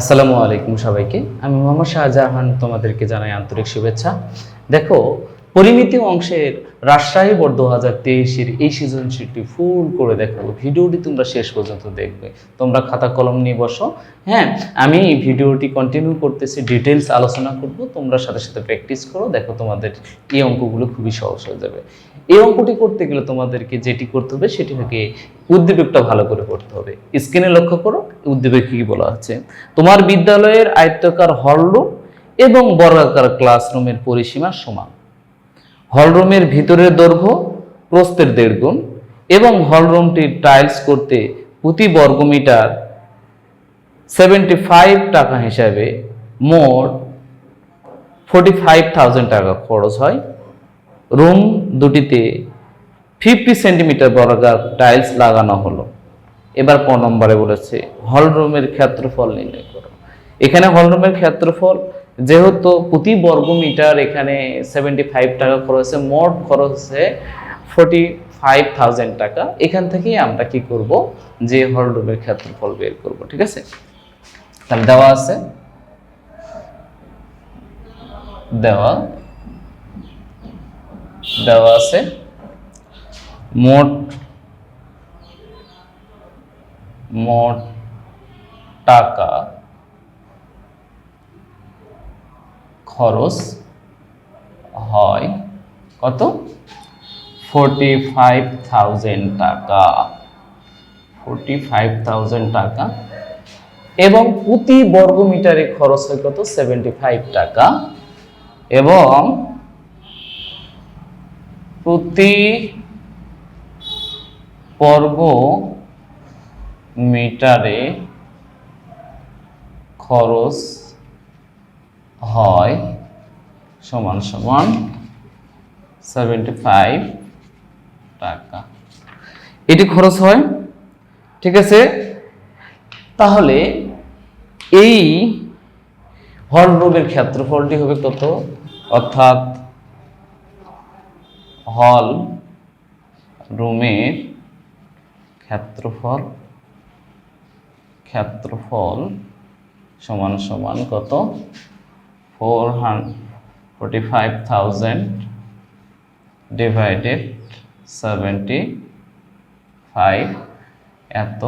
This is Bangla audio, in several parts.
আসসালামু আলাইকুম সবাইকে। আমি মোহাম্মদ শাহজাহান তোমাদেরকে জানাই আন্তরিক শুভেচ্ছা। দেখো, পরিমিতি অংশের রাজশাহী বোর্ড দু হাজার তেইশের এই সৃজনশীলটি ফুল করে দেখো। ভিডিওটি তোমরা শেষ পর্যন্ত দেখবে। তোমরা খাতা কলম নিয়ে বসো। হ্যাঁ আমি ভিডিওটি কন্টিনিউ করতেছি ডিটেলস আলোচনা করব। তোমরা সাথে সাথে প্র্যাকটিস করো। দেখো তোমাদের এই অঙ্কগুলো খুবই সহজ হয়ে যাবে। এই অঙ্কটি করতে গেলে তোমাদেরকে যেটি করতে হবে সেটি হচ্ছে উদ্দীপকটা ভালো করে করতে হবে। স্ক্রিনে লক্ষ্য করো, উদ্দীপক কি বলা আছে তোমার বিদ্যালয়ের আয়ত্তাকার হলরুম এবং বর্গাকার ক্লাসরুমের পরিসীমা সমান। হলরুমের ভিতরের দৈর্ঘ্য প্রস্থের দেড় গুণ এবং হলরুমটির টাইলস করতে প্রতি বর্গমিটার সেভেন্টি ফাইভ টাকা হিসাবে মোট ফোর্টি ফাইভ থাউজেন্ড টাকা খরচ হয়। রুম দুটিতে ফিফটি সেন্টিমিটার বর্গাকার টাইলস লাগানো হলো। এবার ক নম্বরে বলেছে হল রুমের ক্ষেত্রফল নির্ণয় করো। এখানে হল রুমের ক্ষেত্রফল, যেহেতু প্রতি বর্গ মিটার এখানে সেভেন্টি ফাইভ টাকা খরচ মোট খরচ হচ্ছে ফোর্টি ফাইভ থাউজেন্ড টাকা। এখান থেকেই আমরা কি করব? যে হল রুমের ক্ষেত্রফল বের করব, ঠিক আছে? তাহলে দেওয়া আছে, দেওয়া দেওয়া আছে। মোট মোট টাকা খরচ হয় কত? ফোরটি ফাইভ থাউজেন্ড টাকা। ফোরটি ফাইভ থাউজেন্ড টাকা। এবং প্রতি বর্গ মিটারে খরচ হয় কত? সেভেন্টি ফাইভ টাকা। এবং প্রতি বর্গ মিটারে খরচ হয় সমান সমান সেভেন্টি ফাইভ টাকা। এটি খরচ হয়, ঠিক আছে? তাহলে এই হল রুমের ক্ষেত্রফলটি হবে কত? অর্থাৎ হল, রুমের ক্ষেত্রফল ক্ষেত্রফল সমান সমান কত? Four forty five thousand divided seventy five, এত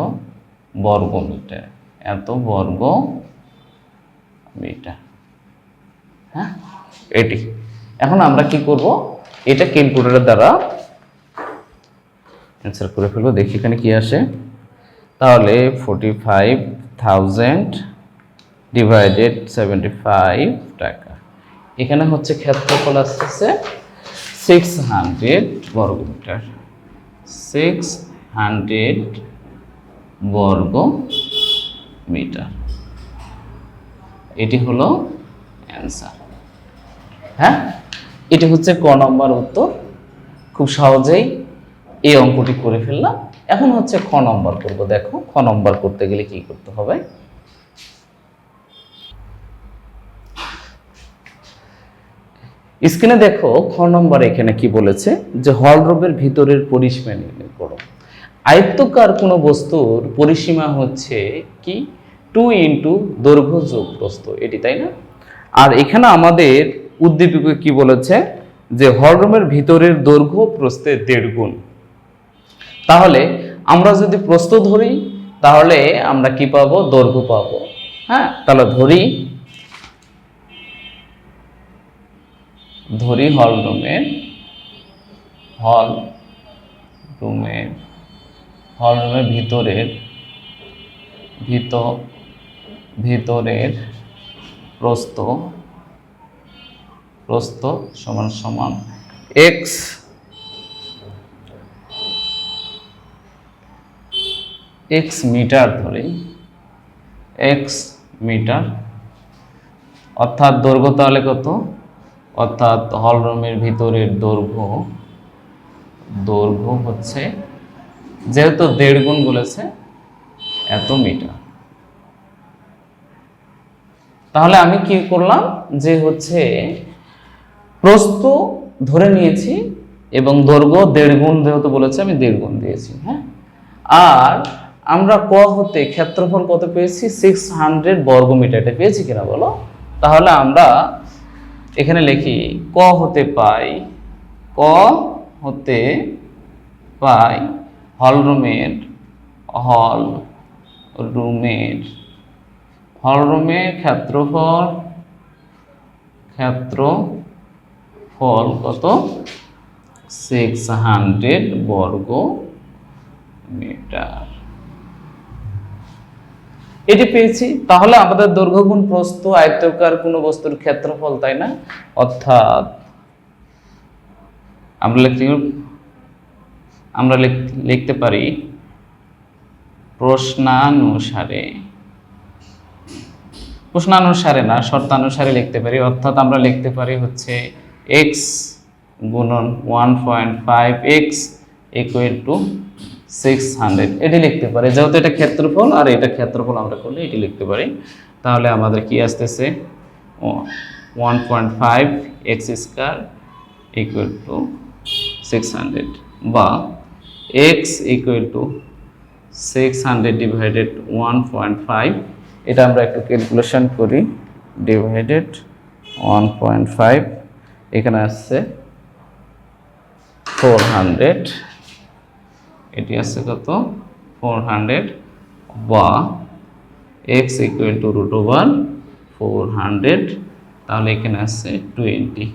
বর্গ মিটার এত বর্গ মিটার হ্যাঁ এটি। এখন আমরা কি করব? এটা ক্যালকুলেটর দ্বারা অ্যান্সার করে ফেলব। দেখি এখানে কি আসে। তাহলে forty five thousand divided seventy five টাকা। এখানে হচ্ছে ক্ষেত্রফল আসতেছে সিক্স হান্ড্রেড বর্গমিটার। সিক্স হান্ড্রেড বর্গ মিটার এটি হলো অ্যান্সার হ্যাঁ? এটি হচ্ছে ক নম্বর উত্তর। খুব সহজেই এই অঙ্কটি করে ফেললাম। এখন হচ্ছে খ নম্বর করব। দেখো, খ নম্বর করতে গেলে কি করতে হবে? স্ক্রিনে দেখো, খ নম্বর এখানে কি বলেছে? যে হল রুমের ভিতরের পরিসীমা নির্ণয় করো। আয়ত্তকার কোনো বস্তুর পরিসীমা হচ্ছে কি? টু ইন্টু দৈর্ঘ্য যোগ প্রস্থ এটি, তাই না? আর এখানে আমাদের উদ্দীপকে কি বলেছে? যে হলরুমের ভিতরের দৈর্ঘ্য প্রস্থের দেড় গুণ। তাহলে আমরা যদি প্রস্থ ধরি, তাহলে আমরা কি পাবো? দৈর্ঘ্য পাবো। হ্যাঁ তাহলে ধরি ধরি হল রুমের হল রুমের হল রুমের ভিতরের ভিতর ভিতরের প্রস্থ প্রস্থ সমান সমান এক্স এক্স মিটার ধরে এক্স মিটার, অর্থাৎ দৈর্ঘ্য তাহলে কত? অর্থাৎ হল রুমের ভিতরের দৈর্ঘ্য দৈর্ঘ্য হচ্ছে, যেহেতু দেড় গুণ বলেছে, এত মিটার। তাহলে আমি কি করলাম? যে হচ্ছে প্রস্থ ধরে নিয়েছি এবং দৈর্ঘ্য দেড় গুণ যেহেতু বলেছে, আমি দেড় গুণ দিয়েছি হ্যাঁ? আর আমরা ক হতে ক্ষেত্রফল কত পেয়েছি? সিক্স হান্ড্রেড বর্গমিটার। এটা পেয়েছি কিনা বলো? তাহলে আমরা এখানে লিখি, ক হতে পাই, ক হতে পাই হল রুমের হল রুমের হল রুমের ক্ষেত্রফল ক্ষেত্রফল কত? সিক্স হান্ড্রেড বর্গ মিটার। এটি পেয়েছি। তাহলে আমাদের দৈর্ঘ্য গুণ প্রস্থ আয়তকার কোনো বস্তুর ক্ষেত্রফল, তাই না? অর্থাৎ আমরা লিখতে আমরা লিখ- লিখতে পারি প্রশ্নানুসারে। প্রশ্নানুসারে না, শর্তানুসারে লিখতে পারি। অর্থাৎ আমরা লিখতে পারি হচ্ছে এক্স গুণন one point five X equal to six hundred এটি লিখতে পারি, যেহেতু এটা ক্ষেত্রফল, আর এটা ক্ষেত্রফল আমরা করলে এটি লিখতে পারি। তাহলে আমাদের কি আসতেছে? One point five X square equal to six hundred বা X equal to six hundred divided one point five এটা আমরা একটু ক্যালকুলেশন করি। ডিভাইডেড ওয়ান পয়েন্ট ফাইভ এখানে আসছে ফোর হান্ড্রেড এটি আসছে কত? ফোর হান্ড্রেড বা X equal to root over four hundred তাহলে এখানে আসছে টোয়েন্টি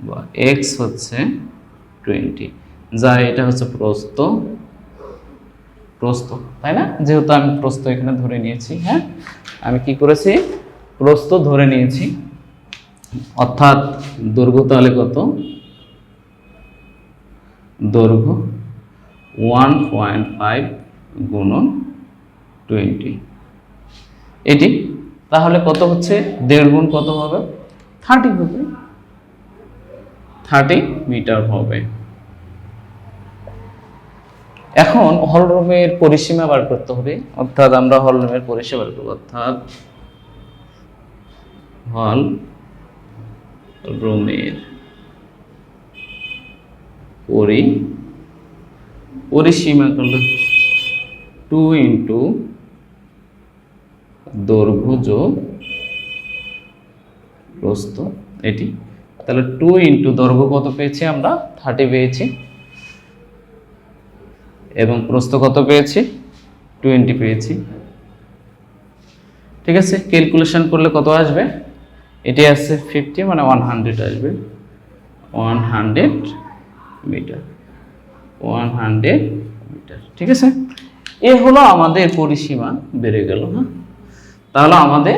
বা এক্স হচ্ছে টোয়েন্টি। যা এটা হচ্ছে প্রস্ত প্রস্ত তাই না? যেহেতু আমি প্রস্ত এখানে ধরে নিয়েছি হ্যাঁ? আমি কি করেছি? প্রস্ত ধরে নিয়েছি। অর্থাৎ দৈর্ঘ্য তাহলে কত? দৈর্ঘ্য ওয়ান পয়েন্ট ফাইভ গুণন টোয়েন্টি এটি তাহলে কত হচ্ছে? দেড় গুণ কত হবে? থার্টি হবে। থার্টি মিটার হবে। এখন হলরুমের পরিসীমা বার করতে হবে। অর্থাৎ আমরা হলরুমের পরিসীমা বার করব। অর্থাৎ হল রুমের পরি পরিসীমা করলে টু ইন্টু দৈর্ঘ্য প্রস্থ এটি। তাহলে টু ইন্টু দৈর্ঘ্য কত পেয়েছি আমরা? থার্টি পেয়েছি। এবং প্রস্থ কত পেয়েছি? টোয়েন্টি পেয়েছি। ঠিক আছে? ক্যালকুলেশন করলে কত আসবে? এটি আসছে ফিফটি মানে ওয়ান হান্ড্রেড আসবে। One hundred metre one hundred metre ঠিক আছে? এ হলো আমাদের পরিসীমা, বেড়ে গেল হ্যাঁ? তাহলে আমাদের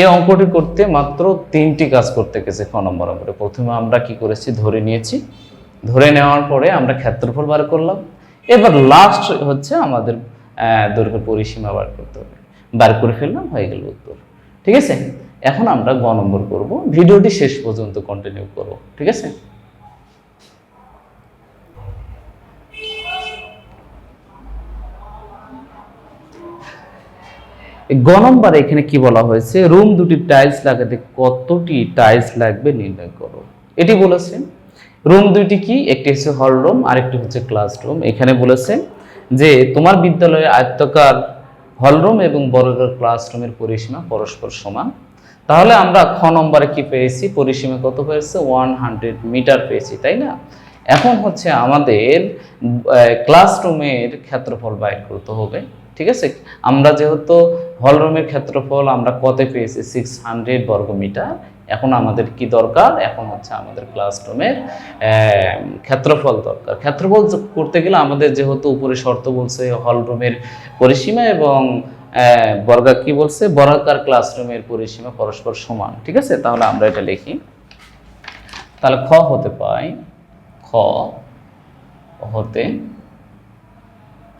এই অঙ্কটি করতে মাত্র তিনটি কাজ করতে গেছে ক নম্বর অঙ্কটা। প্রথমে আমরা কি করেছি? ধরে নিয়েছি। ধরে নেওয়ার পরে আমরা ক্ষেত্রফল বার করলাম। এবার লাস্ট হচ্ছে আমাদের দৈর্ঘ্যের পরিসীমা বার করতে হবে। বার করে ফেললাম, হয়ে গেল উত্তর। ঠিক আছে? এখন আমরা গ নম্বর করব। ভিডিওটি শেষ পর্যন্ত কন্টিনিউ করব ঠিক আছে? গ নম্বর এখানে কি বলা হয়েছে? রুম দুটি টাইলস লাগাতে কতটি টাইলস লাগবে নির্ণয় করো। এটি বলেছে, রুম দুইটি কি? একটি হচ্ছে হল রুম, আরেকটি হচ্ছে ক্লাসরুম এখানে বলেছে যে, তোমার বিদ্যালয়ে আয়ত্তকার হল রুম এবং বর্গাকার ক্লাসরুমের পরিসীমা পরস্পর সমান। তাহলে আমরা খ নম্বরে কি পেয়েছি? পরিসীমা কত পেয়েছে ওয়ান হান্ড্রেড মিটার পেয়েছি, তাই না? এখন হচ্ছে আমাদের ক্লাসরুমের ক্ষেত্রফল বাইর করতে হবে, ঠিক আছে? আমরা যেহেতু হলরুমের ক্ষেত্রফল আমরা কত পেয়েছি? সিক্স হান্ড্রেড বর্গ মিটার। এখন আমাদের কি দরকার? এখন হচ্ছে আমাদের ক্লাসরুমের ক্ষেত্রফল দরকার। ক্ষেত্রফল করতে গেলে আমাদের যেহেতু উপরে শর্ত বলছে হলরুমের পরিসীমা এবং বর্গা কি বলছে? বর্গাকার ক্লাসরুমের পরিসীমা পরস্পর সমান, ঠিক আছে? তাহলে আমরা এটা লিখি। তাহলে খ হতে পাই, খ হতে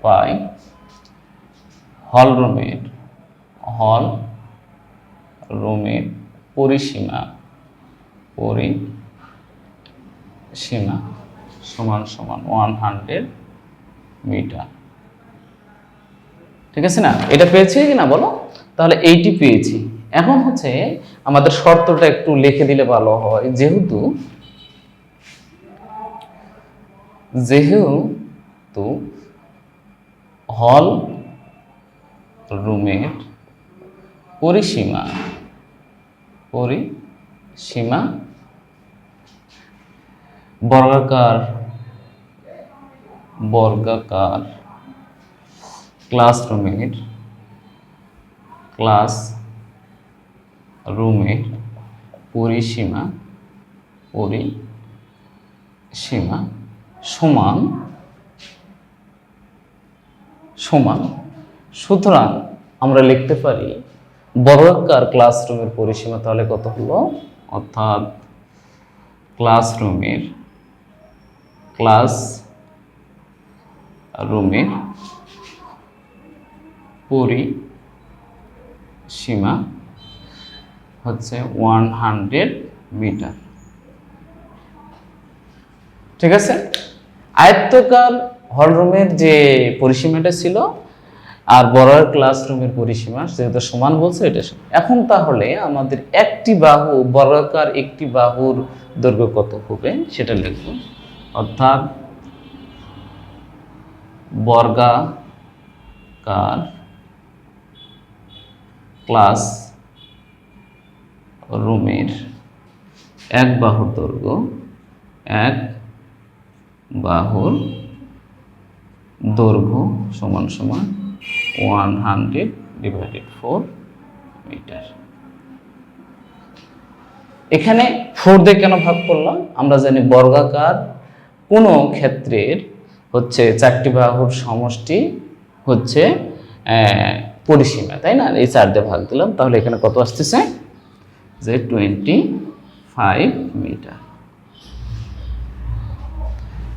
পাই হল রুমের হল রুমের পরিসীমা পরিসীমা সমান সমান ওয়ান হান্ড্রেড মিটার ঠিক আছে না? এটা পেয়েছি কি না বলো? তাহলে এইটি পেয়েছি। এখন হচ্ছে আমাদের শর্তটা একটু লিখে দিলে ভালো হয়। যেহেতু যেহেতু হল রুমের পরিসীমা পরিসীমা বর্গাকার বর্গাকার ক্লাসরুমের ক্লাস রুমের পরিসীমা পরিসীমা সমান সমান সুতরাং আমরা লিখতে পারি, বর্গাকার ক্লাসরুমের পরিসীমা তাহলে কত হলো? অর্থাৎ ক্লাসরুমের ক্লাস রুমের পরিসীমা হচ্ছে ওয়ান হান্ড্রেড মিটার। ঠিক আছে? আয়ত্তকার হলরুমের যে পরিসীমাটা ছিল আর বড়ার ক্লাসরুমের পরিসীমা, যেহেতু সমান বলছে এটা। এখন তাহলে আমাদের একটি বাহু, বর্গাকার একটি বাহুর দৈর্ঘ্য কত হবে সেটা লিখব। অর্থাৎ বর্গাকার ক্লাস রুমের এক বাহুর দৈর্ঘ্য, এক বাহুর দৈর্ঘ্য সমান সমান one hundred divided four metre. এখানে ফোর দিয়ে কেন ভাগ করলাম? আমরা জানি বর্গাকার কোনো ক্ষেত্রের হচ্ছে চারটি বাহুর সমষ্টি হচ্ছে পরিসীমা, তাই না? এই চার দিয়ে ভাগ দিলাম, তাহলে এখানে কত আসতেছে? যে টোয়েন্টি ফাইভ মিটার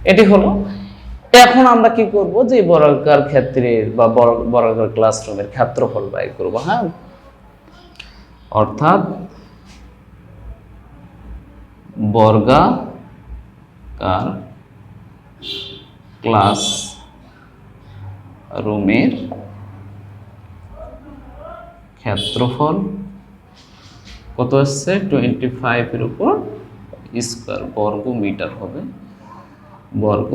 এটি হলো, এখন আমরা কি করব যে বর্গাকার ক্ষেত্রের বা বর্গ- বর্গাকার ক্লাসরুমের ক্ষেত্রফল ব্যয় করব হ্যাঁ? অর্থাৎ বর্গাকার ক্লাস রুমের ক্ষেত্রফল কত আসছে? টোয়েন্টি ফাইভের উপর স্কোয়ার বর্গ মিটার হবে। বর্গ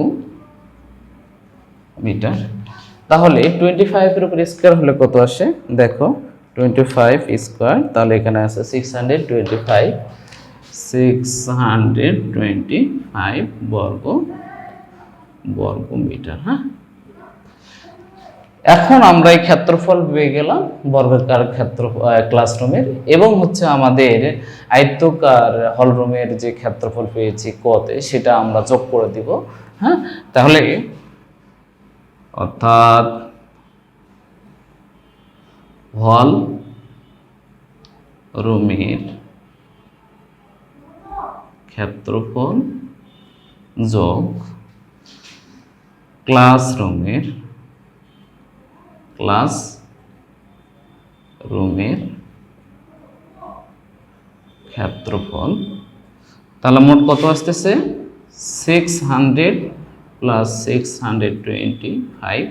মিটার তাহলে টোয়েন্টি ফাইভের উপর স্কোয়ার হলে কত আসে? দেখো টোয়েন্টি ফাইভ স্কোয়ার তাহলে এখানে আছে six hundred twenty five six hundred twenty five বর্গ বর্গ মিটার হ্যাঁ? এখন আমরা এই ক্ষেত্রফল পেয়ে গেলাম বর্গাকার ক্ষেত্র ক্লাসরুমের এবং হচ্ছে আমাদের আয়ত্তকার হলরুমের যে ক্ষেত্রফল পেয়েছি কতে, সেটা আমরা যোগ করে দিব হ্যাঁ? তাহলে অর্থাৎ হল রুমের ক্ষেত্রফল যোগ ক্লাসরুমের ক্লাস রুমের ক্ষেত্রফল। তাহলে মোট কত আসতেছে? Six hundred plus six hundred twenty five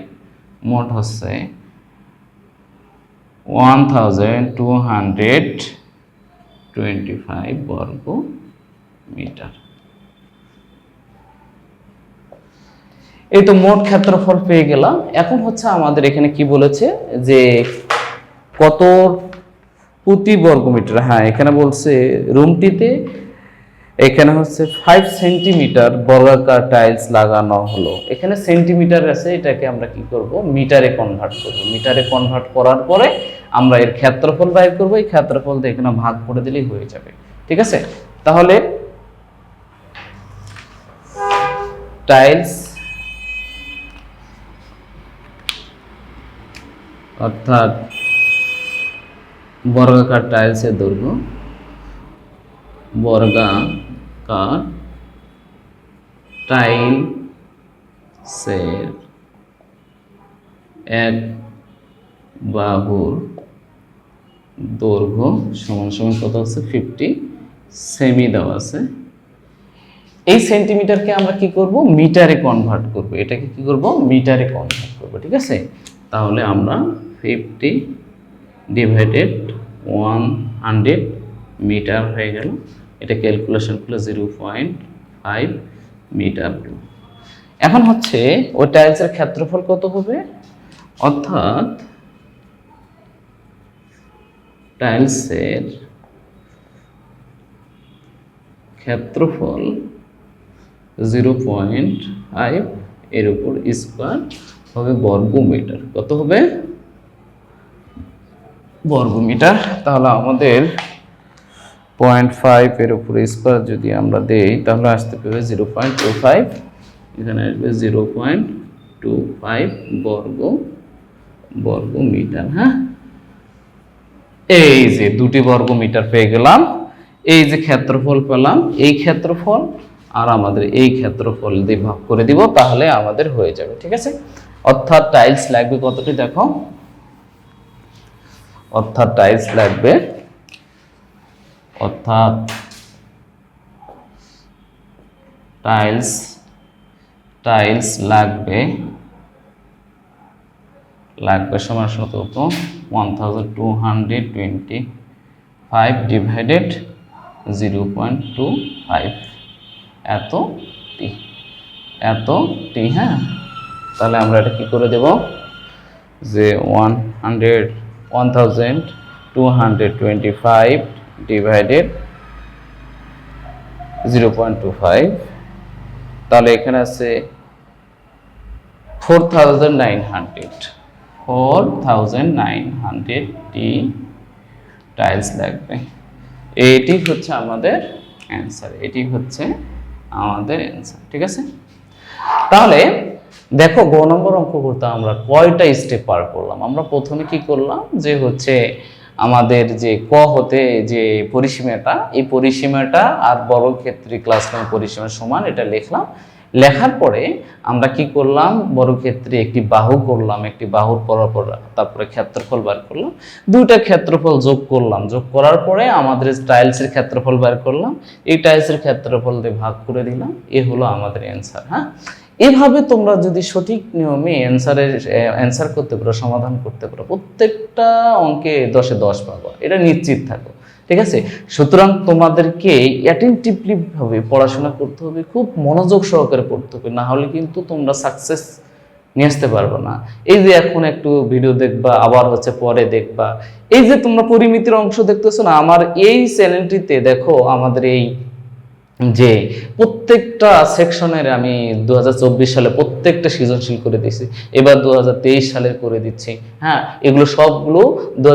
মোট হচ্ছে one thousand two hundred twenty five বর্গ মিটার। এই তো মোট ক্ষেত্রফল পেয়ে গেলাম। এখন হচ্ছে আমাদের এখানে কি বলেছে? যে কত প্রতি বর্গমিটার হ্যাঁ এখানে বলছে রুমটিতে এখানে হচ্ছে ফাইভ সেন্টিমিটার বর্গাকার টাইলস লাগানো হলো। এখানে সেন্টিমিটার আছে, এটাকে আমরা কি করব? মিটারে কনভার্ট করব। মিটারে কনভার্ট করার পরে আমরা এর ক্ষেত্রফল বাইর করব। এই ক্ষেত্রফল দিয়ে এখানে ভাগ করে দিলেই হয়ে যাবে। ঠিক আছে? তাহলে টাইলস অর্থাৎ বর্গাকার টাইলসের দৈর্ঘ্য বর্গাকার টাইলসের এক বাহুর দৈর্ঘ্য সমান সমান কত আছে? ফিফটি সেমি দেওয়া আছে। এই সেন্টিমিটারকে আমরা কি করব? মিটারে কনভার্ট করব। এটাকে কি করব? মিটারে কনভার্ট করব, ঠিক আছে? তাহলে আমরা fifty divided one hundred metre হয়ে গেল। এটা ক্যালকুলেশন করলে জিরো পয়েন্ট ফাইভ মিটার এখন হচ্ছে ওই টাইলসের ক্ষেত্রফল কত হবে? অর্থাৎ টাইলসের ক্ষেত্রফল জিরো পয়েন্ট ফাইভ এর উপর স্কোয়ার হবে বর্গ মিটার কত হবে? বর্গ মিটার তাহলে আমাদের পয়েন্ট ফাইভ এর উপর স্কোয়ার যদি আমরা দেই, তাহলে আসতে পারবে জিরো পয়েন্ট টু ফাইভ। এখানে আসবে জিরো পয়েন্ট টু ফাইভ বর্গ বর্গ মিটার হ্যাঁ? এই যে দুটি বর্গ মিটার পেয়ে গেলাম, এই যে ক্ষেত্রফল পেলাম, এই ক্ষেত্রফল আর আমাদের এই ক্ষেত্রফল দিয়ে ভাগ করে দিব, তাহলে আমাদের হয়ে যাবে, ঠিক আছে? অর্থাৎ টাইলস লাগবে কতটি? দেখো অর্থাৎ টাইলস লাগবে। অর্থাৎ টাইলস টাইলস লাগবে। লাগবে সমান শত one thousand two hundred twenty five divided zero point two five এত টি এত টি হ্যাঁ? তাহলে আমরা এটা কি করে দেব? যে one hundred one thousand two hundred twenty five divided zero point two five তাহলে এখানে আছে four thousand nine hundred four thousand nine hundred টি টাইলস লাগবে। এটি হচ্ছে আমাদের অ্যান্সার এটি হচ্ছে আমাদের অ্যান্সার ঠিক আছে? তাহলে দেখো, গ নম্বর অঙ্ক করতে আমরা কয়টা স্টেপ পার করলাম? আমরা প্রথমে কি করলাম যে হচ্ছে আমাদের যে ক হতে যে পরিসীমাটা, এই পরিসীমাটা আর বড় ক্ষেত্রে ক্লাস ক্লাসরুমের পরিসীমা সমান এটা লিখলাম। লেখার পরে আমরা কি করলাম? বড় ক্ষেত্রে একটি বাহু করলাম, একটি বাহুর পরপর তারপরে ক্ষেত্রফল বার করলাম। দুইটা ক্ষেত্রফল যোগ করলাম। যোগ করার পরে আমাদের টাইলসের ক্ষেত্রফল বার করলাম। এই টাইলসের ক্ষেত্রফল দিয়ে ভাগ করে দিলাম। এ হলো আমাদের অ্যান্সার হ্যাঁ? এভাবে তোমরা যদি সঠিক নিয়মে অ্যান্সারের অ্যান্সার করতে পারো, সমাধান করতে পারো, প্রত্যেকটা অঙ্কে দশে দশ পাবো। এটা নিশ্চিত থাকো, ঠিক আছে? সুতরাং তোমাদেরকে অ্যাটেন্টিভলি ভাবে পড়াশোনা করতে হবে, খুব মনোযোগ সহকারে পড়তে হবে, না হলে কিন্তু তোমরা সাকসেস নিয়ে আসতে পারবে না। এই যে এখন একটু ভিডিও দেখবা, আবার হচ্ছে পরে দেখবা, এই যে তোমরা পরিমিতির অংশ দেখতেছো না, আমার এই চ্যানেলটিতে দেখো আমাদের এই যে প্রত্যেকটা সেকশনের আমি দু হাজার চব্বিশ সালে প্রত্যেকটা সৃজনশীল করে দিয়েছি। এবার দু হাজার তেইশ সালের করে দিচ্ছি। হ্যাঁ এগুলো সবগুলো দু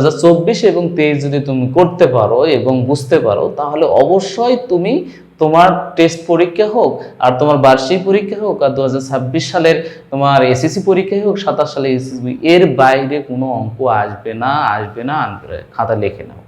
এবং তেইশ যদি তুমি করতে পারো এবং বুঝতে পারো, তাহলে অবশ্যই তুমি তোমার টেস্ট পরীক্ষা হোক আর তোমার বার্ষিক পরীক্ষা হোক আর দু হাজার ছাব্বিশ সালের তোমার এসএসসি পরীক্ষা হোক, সাতাশ সালে এসএসসি, এর বাইরে কোনো অঙ্ক আসবে না আসবে না খাতা লিখে নাও।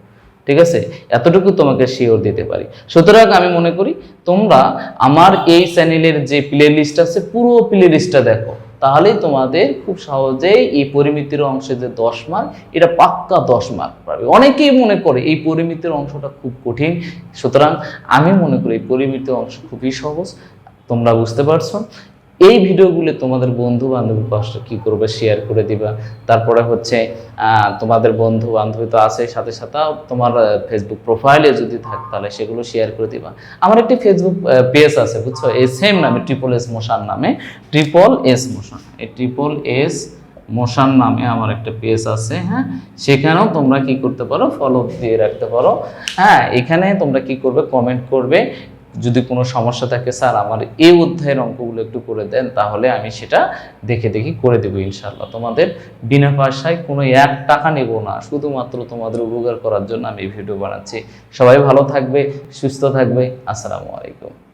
ঠিক আছে? এতটুকু তোমাকে শিওর দিতে পারি। সুতরাং আমি মনে করি তোমরা আমার এই চ্যানেলের যে প্লে লিস্ট আছে, পুরো প্লে লিস্টটা দেখো। তাহলেই তোমাদের খুব সহজেই এই পরিমিতির অংশে যে দশ মার্ক এটা পাক্কা দশ মার্ক পাবে। অনেকেই মনে করে এই পরিমিতির অংশটা খুব কঠিন। সুতরাং আমি মনে করি এই পরিমিতির অংশ খুবই সহজ। তোমরা বুঝতে পারছ? এই ভিডিওগুলো তোমাদের বন্ধু বান্ধবীর পাশে কি করবে শেয়ার করে দিবা। তারপরে হচ্ছে তোমাদের বন্ধু বান্ধবী তো আছে সাথে সাথে তোমার ফেসবুক প্রোফাইলে যদি থাকে, তাহলে সেগুলো শেয়ার করে দিবা। আমার একটি ফেসবুক পেজ আছে, বুঝছ? এই সেম নামে ট্রিপল এস মোশান নামে ট্রিপল এস মোশান এই ট্রিপল এস মোশান নামে আমার একটা পেজ আছে হ্যাঁ? সেখানেও তোমরা কি করতে পারো ফলো দিয়ে রাখতে পারো। হ্যাঁ এখানে তোমরা কি করবে কমেন্ট করবে। যদি কোনো সমস্যা থাকে, স্যার, আমার এই অধ্যায়ের অঙ্কগুলো একটু করে দেন, তাহলে আমি সেটা দেখে দেখি করে দেবো ইনশাল্লাহ তোমাদের বিনা পয়সায় কোনো এক টাকা নেব না, শুধুমাত্র তোমাদের উপকার করার জন্য আমি এই ভিডিও বানাচ্ছি। সবাই ভালো থাকবে, সুস্থ থাকবে। আসসালামু আলাইকুম।